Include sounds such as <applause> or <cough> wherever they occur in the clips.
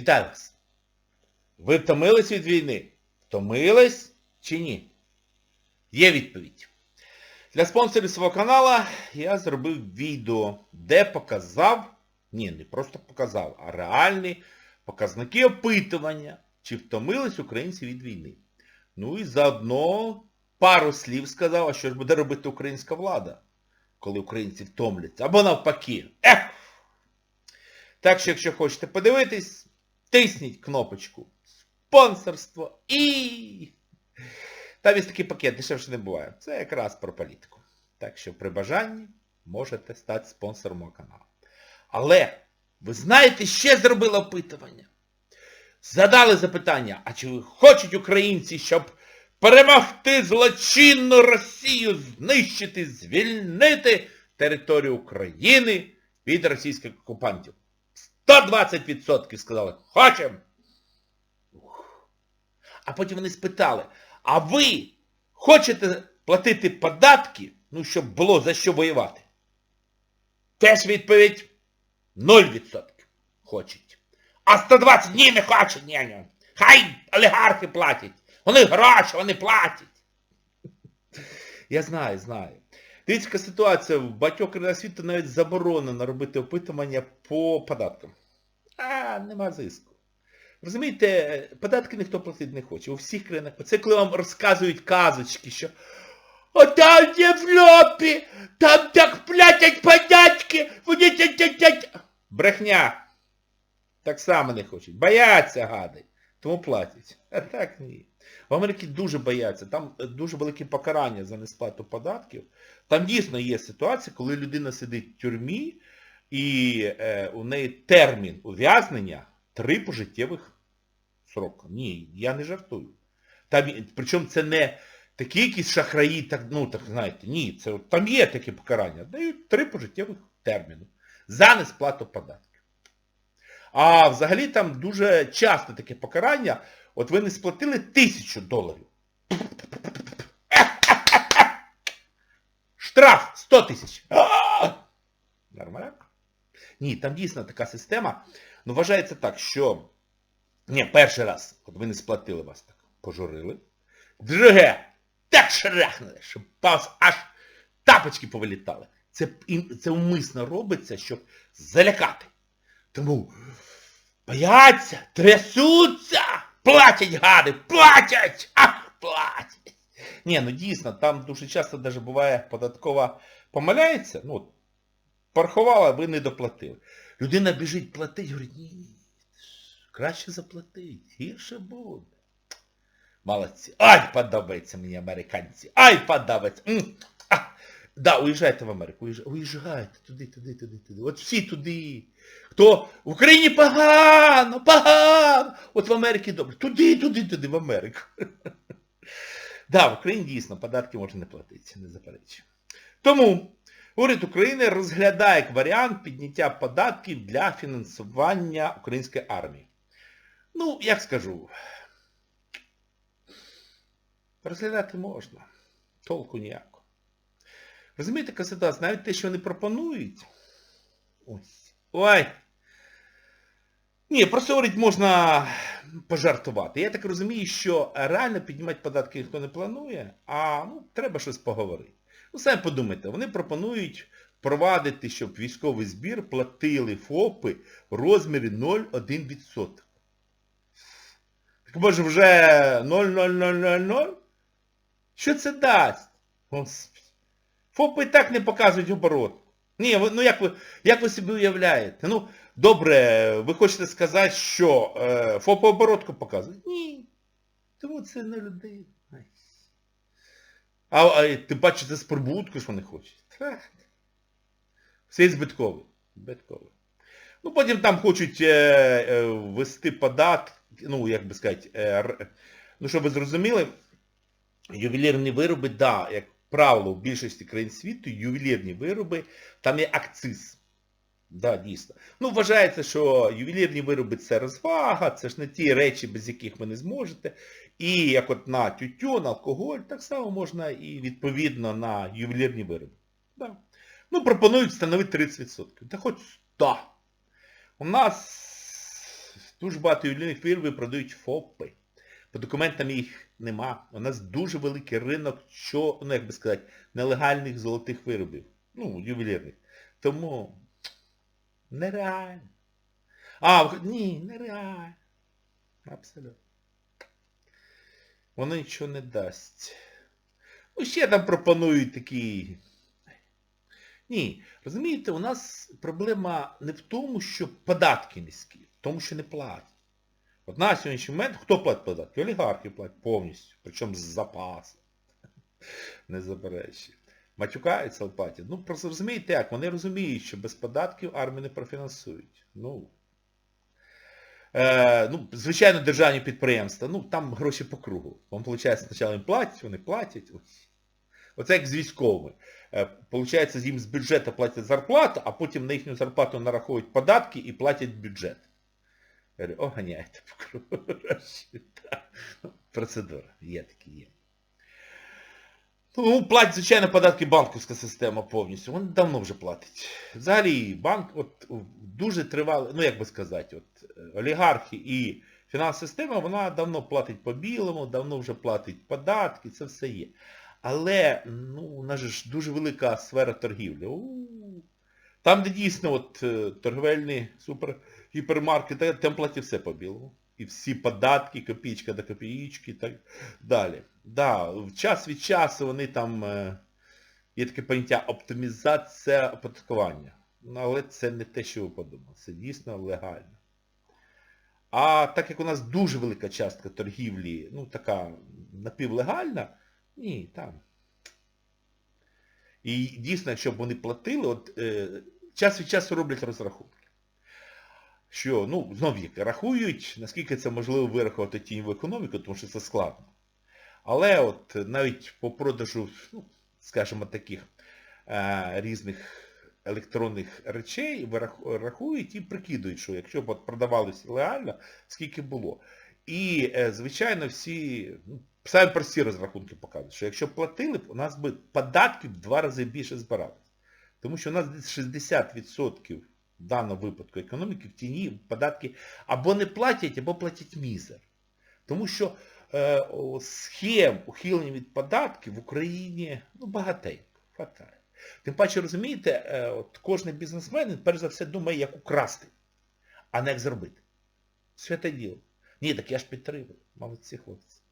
Вітаю вас! Ви втомились від війни? Втомились чи ні? Є відповідь. Для спонсорів свого каналу я зробив відео, де показав, ні, не просто показав, а реальні показники опитування, чи втомились українці від війни. Ну і заодно пару слів сказав, а що ж буде робити українська влада, коли українці втомляться. Або навпаки. Ех! Так що, якщо хочете подивитись, тисніть кнопочку спонсорство і... Там є такий пакет, дешевше не буває. Це якраз про політику. Так що при бажанні можете стати спонсором мого каналу. Але ви знаєте, ще зробили опитування. Задали запитання, а чи хочуть українці, щоб перемогти злочинну Росію, знищити, звільнити територію України від російських окупантів? 120% сказали, хочемо. А потім вони спитали, а ви хочете платити податки, ну, щоб було за що воювати? Теж відповідь 0% хочуть. А 120 ні, не хочуть, ні, ні. Хай олігархи платять. Вони гроші, вони платять. <laughs> Я знаю, знаю. Дивіться, ситуація в багатьох країнах світу навіть заборонено робити опитування по податкам. А, нема зиску. Розумієте, податки ніхто платити не хоче. У всіх країнах. Це коли вам розказують казочки, що а там в Європі, там так платять податки, вони. Брехня. Так само не хочуть. Бояться гади. Тому платять. А так ні. В Америці дуже бояться. Там е, дуже велике покарання за несплату податків. Там дійсно є ситуація, коли людина сидить в тюрмі і е, у неї термін ув'язнення три пожиттєвих срока. Ні, я не жартую. Там, причому це не такі якісь шахраї, так, ну, так знаєте, ні, це, там є таке покарання. Дають три пожиттєвих терміни за несплату податків. А взагалі там дуже часто таке покарання, от ви не сплатили тисячу доларів. Штраф 100 тисяч. Нормально? Ні, там дійсно така система. Ну, вважається так, що... Ні, перший раз, от ви не сплатили вас так, пожурили. Друге, так шарахнули, щоб вас аж тапочки повилітали. Це, це умисно робиться, щоб залякати. Тому бояться, трясуться, платять гади, платять, ах, платять. Ні, ну дійсно, там дуже часто навіть буває податкова помиляється, ну, от, порахувала, ви не доплатили. Людина біжить платить, говорить, ні, краще заплатить, гірше буде. Молодці. Ай, подобається мені американці. Ай, подобається. М, а. Да, уїжджайте в Америку, уїжджайте туди, туди, туди, туди. От всі туди. Хто в Україні погано, погано. От в Америці добре. Туди, туди, туди, в Америку. <laughs> Да, в Україні дійсно податки можна не платити, не заперечую. Тому уряд України розглядає як варіант підняття податків для фінансування української армії. Ну, як скажу, розглядати можна. Толку ніякого. Розумієте, ситуація? Навіть те, що вони пропонують. Ось. Ой. Ні, просто говорить, можна пожартувати. Я так розумію, що реально піднімати податки ніхто не планує, а ну, треба щось поговорити. Ну, самі подумайте, вони пропонують провадити, щоб військовий збір платили ФОПи в розмірі 0,1%. Так може вже 0,0000? Що це дасть? ФОПи і так не показують оборот. Ні, ну як ви, як ви собі уявляєте? Ну, добре, ви хочете сказати, що е, ФОПи оборотку показують? Ні. Тому це не людей. А, а ти бачите з прибутку, що хочуть. Так. Все збитково. Збитково. Ну, потім там хочуть е, е, ввести податки, ну, як би сказати, е, ну, щоб ви зрозуміли, ювелірні вироби, да, як правило, в більшості країн світу ювелірні вироби, там є акциз. Да, дійсно. Ну, вважається, що ювелірні вироби це розвага, це ж не ті речі, без яких ви не зможете. І як от на тютюн, алкоголь, так само можна і відповідно на ювелірні вироби. Да. Ну, пропонують встановити 30%. Та хоч 100. У нас Дуже багато ювелірних виробів продають ФОПи. По документам їх нема. У нас дуже великий ринок, що, ну як би сказати, нелегальних золотих виробів. Ну, ювелірних. Тому нереально. А, ні, нереально. Абсолютно. Воно нічого не дасть. Ну, ще там пропонують такі. Ні, розумієте, у нас проблема не в тому, що податки низькі, в тому, що не платять. От на сьогоднішній момент хто платить податки? Олігархи платять повністю, причому з запасу. Не заперечую. Матюкаються, але платять. Ну, просто розумієте як, вони розуміють, що без податків армію не профінансують. Ну, е, ну, звичайно, державні підприємства, ну, там гроші по кругу. Вам, виходить, спочатку їм платять, вони платять. Оце як з військовими. Е, Получається, їм з бюджету платять зарплату, а потім на їхню зарплату нараховують податки і платять бюджет. Я говорю, оганяйте по кругу. <laughs> Ну, Процедура. Є такі є. Ну, платить, звичайно, податки банківська система повністю. Вона давно вже платить. Взагалі, банк от, дуже тривалий, ну як би сказати, от, олігархи і фінансова система, вона давно платить по білому, давно вже платить податки, це все є. Але ну, у нас ж дуже велика сфера торгівлі. Там, де дійсно от, е, торговельні супер гіпермаркети, там платять все по білому. І всі податки, копійка до копійки і так далі. Да, час від часу вони там, е, є таке поняття оптимізація оподаткування. Ну, але це не те, що ви подумали. Це дійсно легально. А так як у нас дуже велика частка торгівлі, ну така напівлегальна, ні, там. І дійсно, якщо б вони платили, от е, час від часу роблять розрахунки. Що, ну, знов як, рахують, наскільки це можливо вирахувати тіньову економіку, тому що це складно. Але от навіть по продажу, ну, скажімо, таких е, різних електронних речей рахують і прикидують, що якщо б продавалося легально, скільки було. І, е, звичайно, всі, ну, самі прості розрахунки показують, що якщо платили б, у нас би податків в два рази більше збиралось. Тому що у нас десь 60% в даному випадку економіки в тіні податки або не платять, або платять мізер. Тому що е, схем ухилення від податків в Україні ну, багатенько, хватає. Тим паче, розумієте, е, от кожен бізнесмен, перш за все, думає, як украсти, а не як зробити. Святе діло. Ні, так я ж підтримую. Молодці хлопці.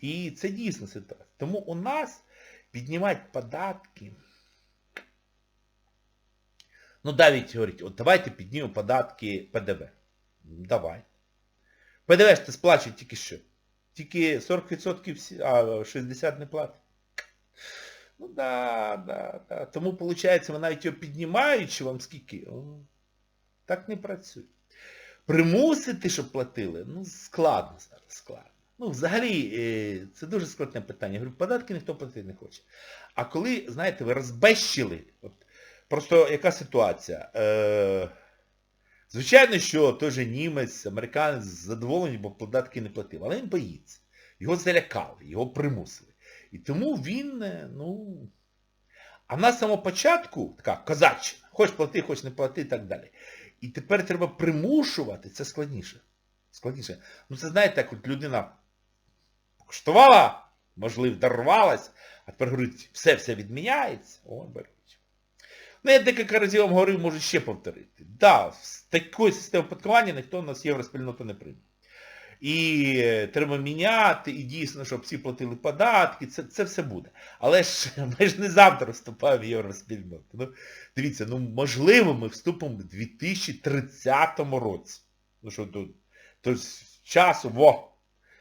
І це дійсно ситуація. Тому у нас піднімати податки. Ну, навіть говорить, от давайте піднімемо податки ПДВ. Давай. ПДВ ж ти сплачують тільки що. Тільки 40% всі, а 60% не платить. Ну да, да, да. Тому, виходить, ви навіть його піднімаючи вам скільки, так не працює. Примусити, щоб платили, ну складно зараз, складно. Ну, взагалі, е, це дуже складне питання. Я говорю, податки ніхто платити не хоче. А коли, знаєте, ви розбещили, от, просто яка ситуація? Е, звичайно, що той же німець, американець задоволений, бо податки не платив, але він боїться. Його залякали, його примусили. І тому він, е, ну... А в нас початку така козаччина. Хоч плати, хоч не плати і так далі. І тепер треба примушувати, це складніше. Складніше. Ну це знаєте, як от людина коштувала, можливо, дарувалась, а тепер говорить, все-все відміняється. О. Ну, я декілька разів вам говорив, можу ще повторити. Да, з такої системи оподаткування ніхто у нас євроспільноту не прийме. І е, треба міняти, і дійсно, щоб всі платили податки, це, це все буде. Але ж <laughs> ми ж не завтра вступаємо в євроспільноту. Ну, дивіться, ну можливо ми вступимо в 2030 році. Ну що тут, то часу, во.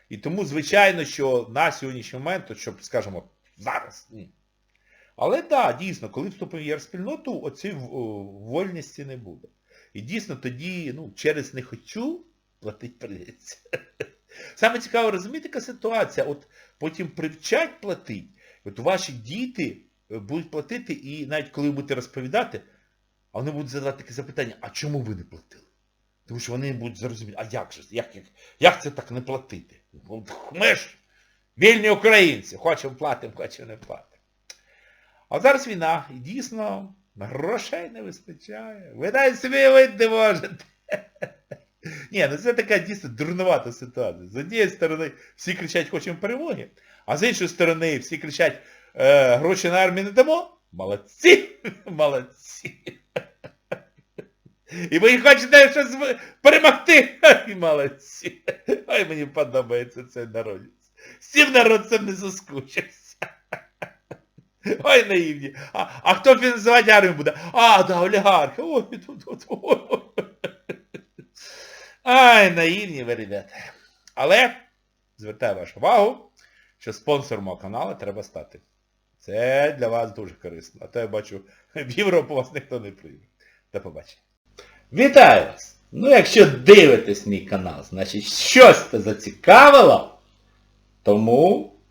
І тому, звичайно, що на сьогоднішній момент, щоб, скажімо, зараз, ні. Але так, да, дійсно, коли вступимо в євроспільноту, оцієї вольності не буде. І дійсно тоді, ну, через не хочу, платить прийдеться. <laughs> Саме цікаво, розумієте, яка ситуація? От потім привчать платить, от ваші діти е, будуть платити, і навіть коли ви будете розповідати, а вони будуть задавати таке запитання, а чому ви не платили? Тому що вони будуть зрозуміти, а як же, як, як, як це так не платити? Ми ж вільні українці, хочемо платимо, хочемо не платимо. А зараз війна, і дійсно грошей не вистачає. Ви навіть собі уявити не можете. <laughs> Ні, ну це така дійсно дурнувата ситуація. З однієї сторони всі кричать хочемо перемоги, а з іншої сторони всі кричать е, гроші на армію не дамо. Молодці! <laughs> Молодці! <laughs> І ви хочете щось перемогти? Ай, молодці! Ай, мені подобається цей народець. З цим народ це не заскучився. <laughs> Ой, наївні. А, а хто фінансувати армію буде? А, да, олігархи. Ой, тут, тут. Ай, наївні ви, ребята. Але звертаю вашу увагу, що спонсором мого каналу треба стати. Це для вас дуже корисно. А то я бачу, в Європу вас ніхто не прийме. До побачення. Вітаю вас! Ну, якщо дивитесь мій канал, значить щось це зацікавило, тому